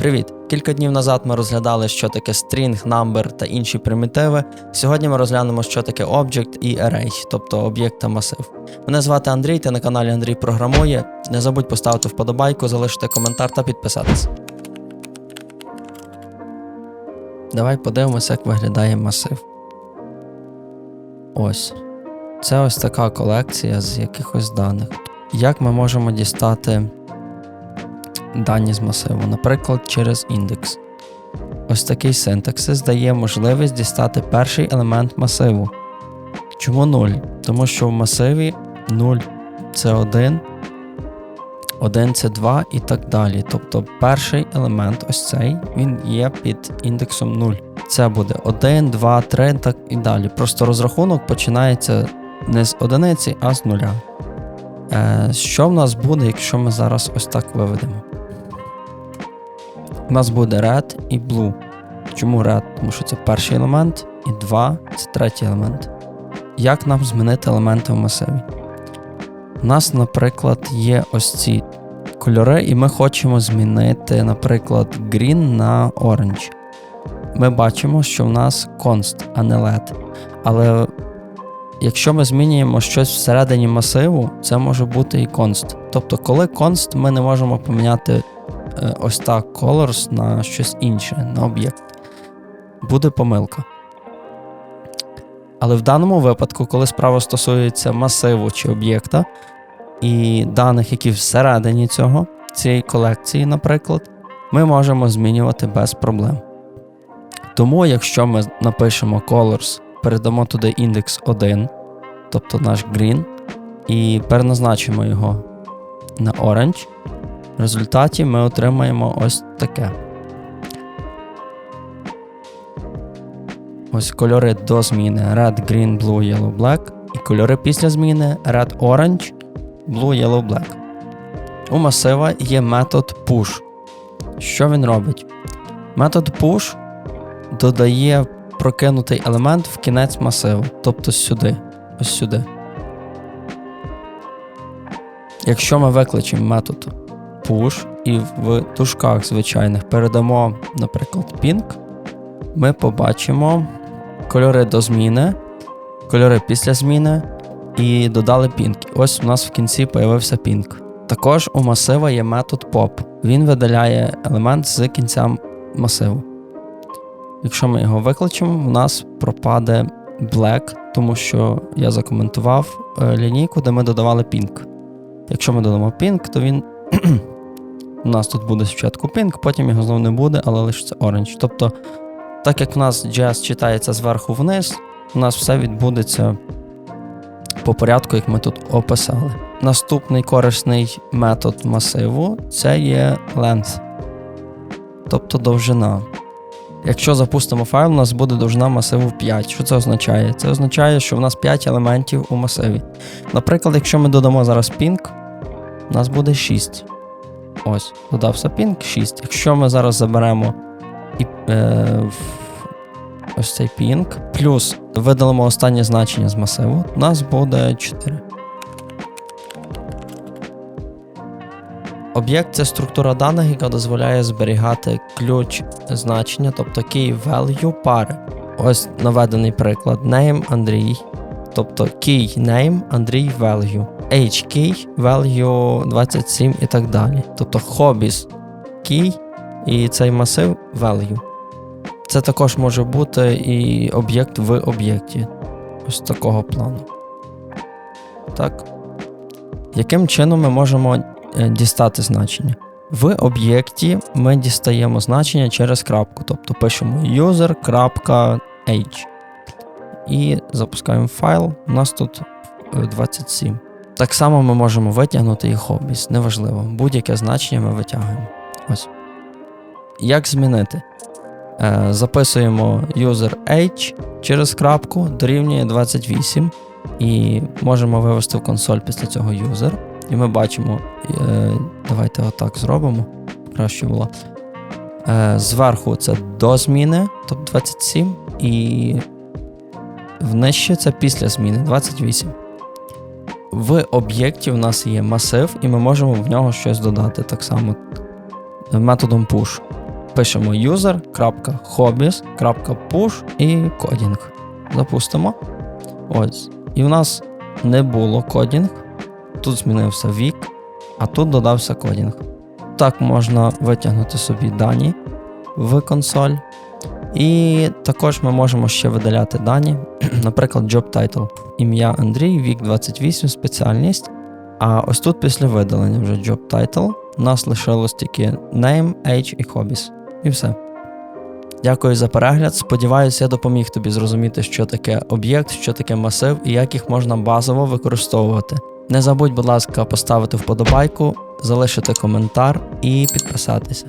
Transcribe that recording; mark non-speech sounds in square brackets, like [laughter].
Привіт! Кілька днів назад ми розглядали, що таке string, number та інші примітиви. Сьогодні ми розглянемо, що таке object і array, тобто об'єкт та масив. Мене звати Андрій, ти на каналі Андрій Програмує. Не забудь поставити вподобайку, залишити коментар та підписатись. Давай подивимося, як виглядає масив. Ось. Це ось така колекція з якихось даних. Як ми можемо дістати дані з масиву, наприклад, через індекс. Ось такий синтаксис дає можливість дістати перший елемент масиву. Чому 0? Тому що в масиві 0 це 1, 1 це 2 і так далі. Тобто перший елемент, ось цей, він є під індексом 0. Це буде 1, 2, 3 так і далі. Просто розрахунок починається не з одиниці, а з нуля. Е, Що в нас буде, якщо ми зараз ось так виведемо? У нас буде red і blue. Чому red? Тому що це перший елемент, і 2 це третій елемент. Як нам змінити елементи в масиві? У нас, наприклад, є ось ці кольори, і ми хочемо змінити, наприклад, green на orange. Ми бачимо, що в нас const, а не LED. Але якщо ми змінюємо щось всередині масиву, це може бути і const. Тобто, коли const, ми не можемо поміняти ось так colors на щось інше, на об'єкт. Буде помилка. Але в даному випадку, коли справа стосується масиву чи об'єкта і даних, які всередині цього, цієї колекції, наприклад, ми можемо змінювати без проблем. Тому, якщо ми напишемо colors, передамо туди індекс 1, тобто наш green, і переназначимо його на orange, в результаті ми отримаємо ось таке. Ось кольори до зміни Red, Green, Blue, Yellow, Black. І кольори після зміни Red, Orange, Blue, Yellow, Black. У масива є метод push. Що він робить? Метод push додає прокинутий елемент в кінець масиву, тобто сюди. Ось сюди. Якщо ми викличемо метод push і в тушках звичайних передамо, наприклад, ping, ми побачимо кольори до зміни, кольори після зміни і додали ping. Ось у нас в кінці появився ping. Також у масива є метод pop. Він видаляє елемент з кінця масиву. Якщо ми його викличемо, у нас пропаде black, тому що я закоментував е, лінійку, де ми додавали ping. Якщо ми додамо ping, то він. У нас тут буде спочатку ping, потім його знову не буде, але лишиться orange. Тобто, так як в нас JS читається зверху вниз, у нас все відбудеться по порядку, як ми тут описали. Наступний корисний метод масиву це є length, тобто довжина. Якщо запустимо файл, у нас буде довжина масиву 5. Що це означає? Це означає, що в нас 5 елементів у масиві. Наприклад, якщо ми додамо зараз ping, у нас буде 6. Ось, додався ping 6. Якщо ми зараз заберемо і, е, ось цей ping, плюс видалимо останнє значення з масиву, у нас буде 4. Об'єкт це структура даних, яка дозволяє зберігати ключ значення, тобто key value пари. Ось наведений приклад name Андрій, тобто key name Андрій value, HKey value 27 і так далі. Тобто hobbies key і цей масив value. Це також може бути і об'єкт в об'єкті. Ось такого плану. Так. Яким чином ми можемо е, дістати значення? В об'єкті ми дістаємо значення через крапку, тобто пишемо user.h і запускаємо файл. У нас тут е, 27. Так само ми можемо витягнути і hobbies, неважливо. Будь-яке значення ми витягуємо. Ось. Як змінити? Е, записуємо user h через крапку дорівнює 28 і можемо вивести в консоль після цього user. І ми бачимо, е, давайте отак зробимо. Краще було. Е, зверху це до зміни, тобто 27, і внижче це після зміни 28. В об'єкті в нас є масив, і ми можемо в нього щось додати так само методом push. пишемо user.hobbies.push і кодінг. Запустимо. Ось. І в нас не було кодінг. Тут змінився вік, а тут додався кодінг. Так можна витягнути собі дані в консоль. І також ми можемо ще видаляти дані, [clears throat] наприклад, job title. Ім'я Андрій, вік 28, спеціальність. А ось тут після видалення вже job title у нас лишилось тільки name, age і hobbies. І все. Дякую за перегляд. Сподіваюся, я допоміг тобі зрозуміти, що таке об'єкт, що таке масив і як їх можна базово використовувати. Не забудь, будь ласка, поставити вподобайку, залишити коментар і підписатися.